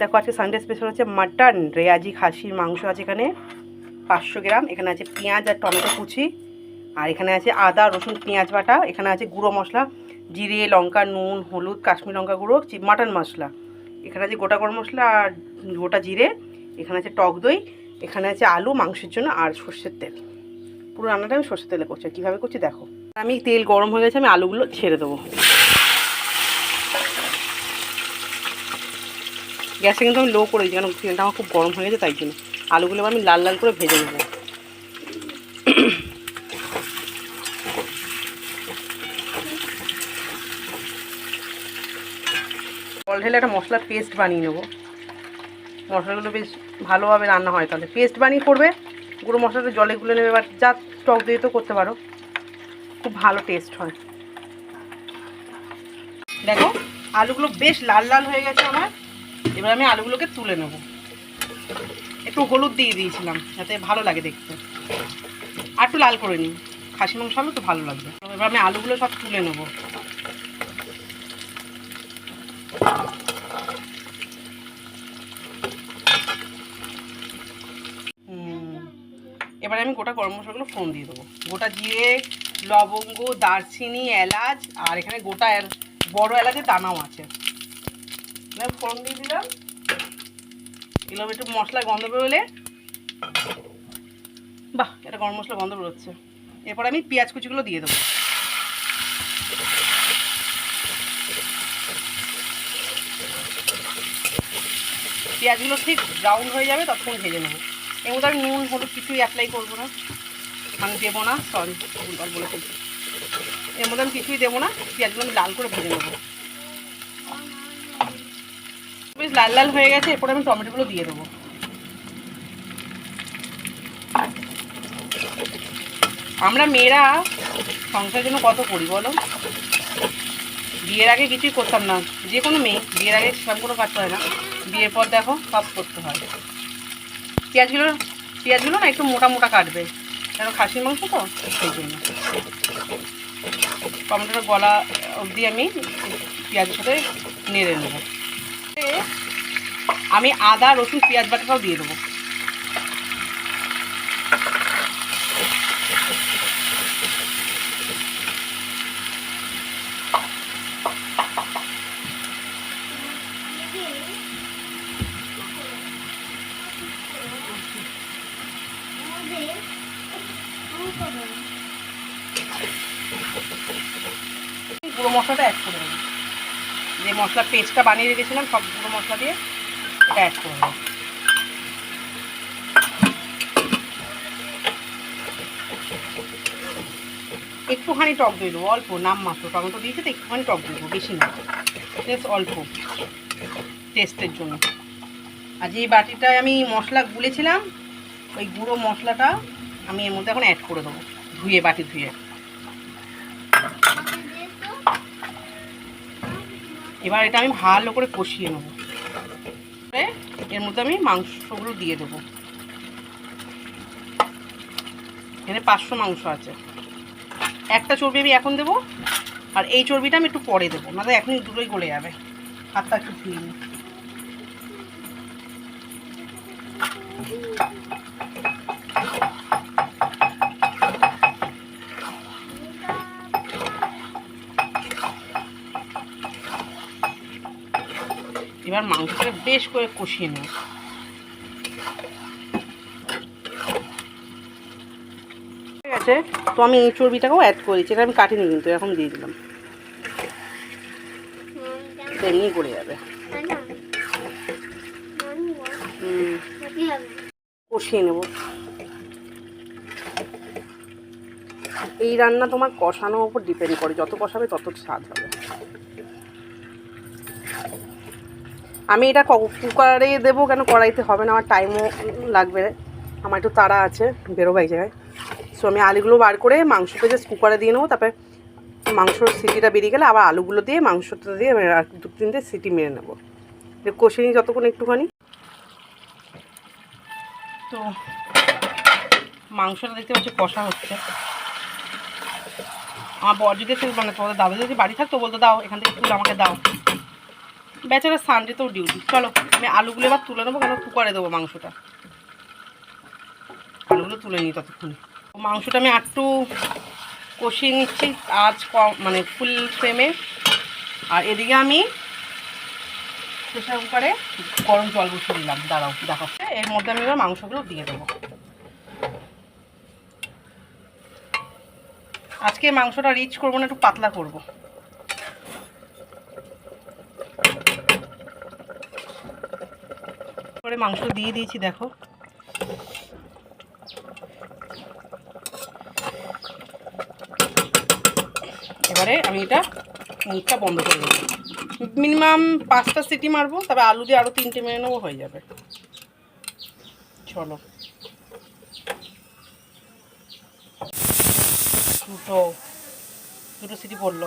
দেখো আজকে Sunday special হচ্ছে মাটন রেয়াজি খাসির মাংস আছে এখানে। পাঁচশো গ্রাম, এখানে আছে পেঁয়াজ আর টমেটো কুচি। আর এখানে আছে আদা, রসুন, পেঁয়াজ বাটা। এখানে আছে গুঁড়ো মশলা, জিরে, লঙ্কা, নুন, হলুদ, কাশ্মীর লঙ্কা গুঁড়ো মাটন মশলা। এখানে আছে গোটা গরম মশলা আর গোটা জিরে। এখানে আছে টক দই। এখানে আছে আলু মাংসের জন্য আর সর্ষের তেল। পুরো রান্নাটা আমি সর্ষের তেলে করছি। কীভাবে করছি দেখো। আমি তেল গরম হয়ে গেছে, আমি আলুগুলো ছেড়ে দেবো। গ্যাসটা কিন্তু আমি লো করে দিই কারণ তেলটা আমার খুব গরম হয়ে গেছে, তাই জন্য। আলুগুলো আমি লাল লাল করে ভেজে নেব। জল ঢেলে একটা মশলার পেস্ট বানিয়ে নেব। মশলাগুলো বেশ ভালোভাবে রান্না হয় তাহলে। পেস্ট বানিয়ে করবে, গুঁড়ো মশলাটা জলে গুলে নেবে, এবার যা টক দিয়ে তো করতে পারো। খুব ভালো টেস্ট হয়। দেখো, আলুগুলো বেশ লাল লাল হয়ে গেছে আমার। এবার আমি আলুগুলোকে তুলে নেব। একটু হলুদ দিয়ে দিয়েছিলাম, যাতে ভালো লাগে দেখতে। আর একটু লাল করে নিই। খাসি মাংস আলু তো ভালো লাগবে। এবার আমি আলুগুলো সব তুলে নেব। এবারে আমি গোটা গরম মশলাগুলো ফোন দিয়ে দেবো। গোটা জিরে, লবঙ্গ, দারচিনি, এলাচ, আর এখানে গোটা বড় এলাচের দানাও আছে। এবার ফোড়ন দিয়ে দিলাম। এগুলো একটু মশলার গন্ধ বেরোলে। বাহ, এটা গরম মশলা গন্ধ বেরোচ্ছে। এরপর আমি পেঁয়াজ কুচিগুলো দিয়ে দেবো। পেঁয়াজগুলো ঠিক ব্রাউন হয়ে যাবে, ততক্ষণ ভেজে নেব। এর মধ্যে আমি নুন, হলুদ কিছুই অ্যাপ্লাই করব না। মানে দেবো না সরি বলে ফেলছি এর মধ্যে আমি কিছুই দেবো না, পেঁয়াজগুলো আমি লাল করে ভেজে নেব বেশ লাল লাল হয়ে গেছে, এরপরে আমি টমেটোগুলো দিয়ে দেবো। আমরা মেয়েরা সংসারের জন্য কত করি বলো? বিয়ের আগে কিছুই করতাম না। যে কোনো মেয়ে, বিয়ের আগে সব কোনো কাজ করে না। বিয়ের পর দেখো, সব করতে হয়। পেঁয়াজগুলো পেঁয়াজগুলো না একটু মোটা মোটা কাটবে। কেন খাসির মাংস তো, সেই জন্য। টমেটোর গলা অবধি আমি পেঁয়াজের সাথে নেড়ে নেব। আমি আদা, রসুন, পেঁয়াজ বাটাটাও দিয়ে দেবো। গুঁড়ো মশলাটা অ্যাড করে দেবো যে মশলা পেস্টটা বানিয়ে রেখেছিলাম, সব গুঁড়ো মশলা দিয়ে এটা অ্যাড করে দেবো একটুখানি টক দই দেবো, অল্প নাম মাত্র টমেটো দিয়েছে তো একটুখানি টক দই দেবো, বেশি না। জাস্ট অল্প টেস্টের জন্য। আর যে বাটিটায় আমি মশলা গুলেছিলাম, ওই গুঁড়ো মশলাটা আমি এর মধ্যে এখন অ্যাড করে দেবো, ধুয়ে, বাটি ধুয়ে। এবার এটা আমি ভালো করে কষিয়ে নেব। এর মধ্যে আমি মাংসগুলো দিয়ে দেবো। এখানে পাঁচশো মাংস আছে। একটা চর্বি আমি এখন দেবো, আর এই চর্বিটা আমি একটু পরে দেবো না তো এখনই দুটোই গলে যাবে। হাতটা একটু ধুয়ে নিই এবার মাংসটা বেশ করে কষিয়ে নেব ঠিক আছে তো আমি এই চর্বিটাকেও অ্যাড করেছি, এটা আমি কাটিনি কিন্তু, এখন দিয়ে দিলাম। এমনি করে যাবে। কষিয়ে নেব। এই রান্না তোমার কষানোর উপর ডিপেন্ড করে, যত কষাবে তত স্বাদ হবে। আমি এটা কুকারে দেবো কেন? কড়াইতে হবে না, আমার টাইমও লাগবে। আমার একটু তাড়া আছে, বেরোবো এই জায়গায়। সো আমি আলুগুলো বার করে মাংসটা জাস্ট কুকারে দিয়ে নেব, তারপরে মাংসর সিটিটা বেরিয়ে গেলে আবার আলুগুলো দিয়ে, মাংসটা দিয়ে আমি দু তিনটে সিটি মেরে নেব। কষিয়ে নিই যতক্ষণ একটুখানি। তো মাংসটা দেখতে পাচ্ছি কষা হচ্ছে। আমার বর যদি মানে তোমাদের দাদা যদি বাড়ি থাকতো বলতো, দাও, এখান থেকে ফুল আমাকে দাও। বেচারা সানডে তো ডিউটি চলো, আমি আলুগুলো এবার তুলে নেব, কেন কুকারে দেবো মাংসটা। আলুগুলো তুলে নিই ততক্ষণে। মাংসটা আমি একটু কষিয়ে নিচ্ছি, আজ কম মানে ফুল ফ্লেমে আর এদিকে আমি প্রেশার কুকারে গরম জল বসিয়ে দিলাম। দাঁড়াও দেখাচ্ছে এর মধ্যে আমি এবার মাংসগুলো দিয়ে দেবো। আজকে মাংসটা রিচ করব না, একটু পাতলা করব। করে মাংস দিয়ে দিয়েছি, দেখো। এবারে আমি এটা মুখটা বন্ধ করে দেবো মিনিমাম পাঁচটা সিটি মারবো, তবে আলু দিয়ে আরও তিনটে মেরে নেব, হয়ে যাবে। চলো। দুটো দুটো সিটি পড়ল।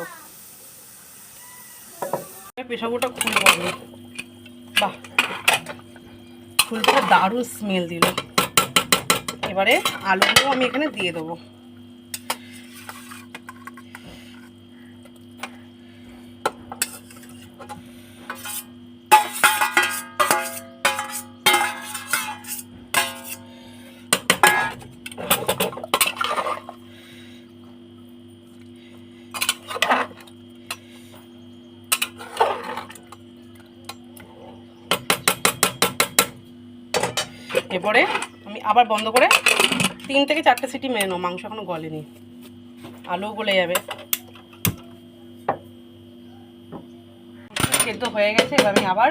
প্রেশারকুটা খুলবো আমি বাহ। ফুলটা দারুণ স্মেল দিল। এবারে আলুগুলো আমি এখানে দিয়ে দেবো। এরপরে আমি আবার বন্ধ করে তিন থেকে চারটে সিটি মেরে নেব, মাংস এখনও গলেনি। আলু গলে যাবে। সেদ্ধ হয়ে গেছে, এবার আমি আবার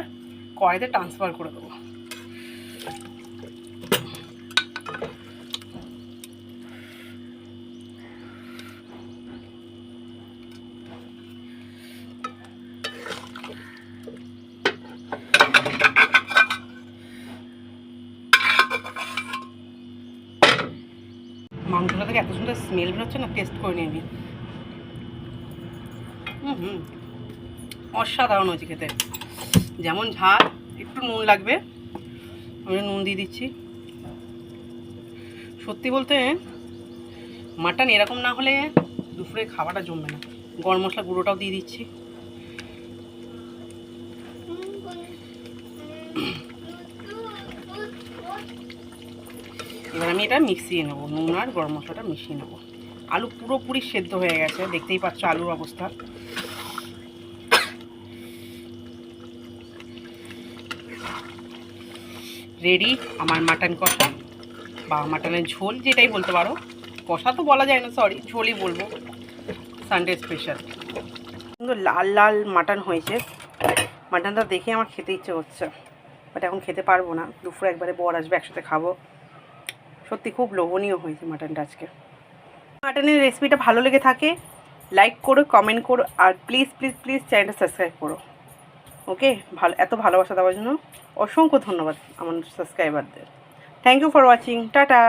কড়াইতে ট্রান্সফার করে দেবো। মাংসটা থেকে এত সুন্দর স্মেল বেরোচ্ছে না টেস্ট করে নিবি হুম হুম, অসাধারণ হয়েছে খেতে। যেমন ঝাল, একটু নুন লাগবে, আমি নুন দিয়ে দিচ্ছি। সত্যি বলতে, মাটন এরকম না হলে দুপুরে খাওয়াটা জমবে না। গরম মশলা গুঁড়োটাও দিয়ে দিচ্ছি। এবার আমি এটা মিশিয়ে নেব, নুন আর গরম মশলাটা মিশিয়ে নেব। আলু পুরোপুরি সেদ্ধ হয়ে গেছে, দেখতেই পাচ্ছ আলুর অবস্থা। রেডি, আমার মাটন কষা বা মাটনের ঝোল যেটাই বলতে পারো। কষা তো বলা যায় না সরি ঝোলই বলব। সানডে স্পেশাল সুন্দর লাল লাল মাটন হয়েছে। মাটনটা দেখে আমার খেতে ইচ্ছে হচ্ছে বাট এখন খেতে পারব না। দুপুরে একবারে বর আসবে, একসাথে খাব। সত্যি খুব লোভনীয় হয়েছে মাটনটা আজকে। মাটনের রেসিপিটা ভালো লেগে থাকে লাইক করো কমেন্ট করো, আর প্লিজ প্লিজ প্লিজ চ্যানেলটা সাবস্ক্রাইব করো। ওকে ভালো, এত ভালোবাসা দেওয়ার জন্য অসংখ্য ধন্যবাদ আমার সাবস্ক্রাইবারদের thank you for watching tata!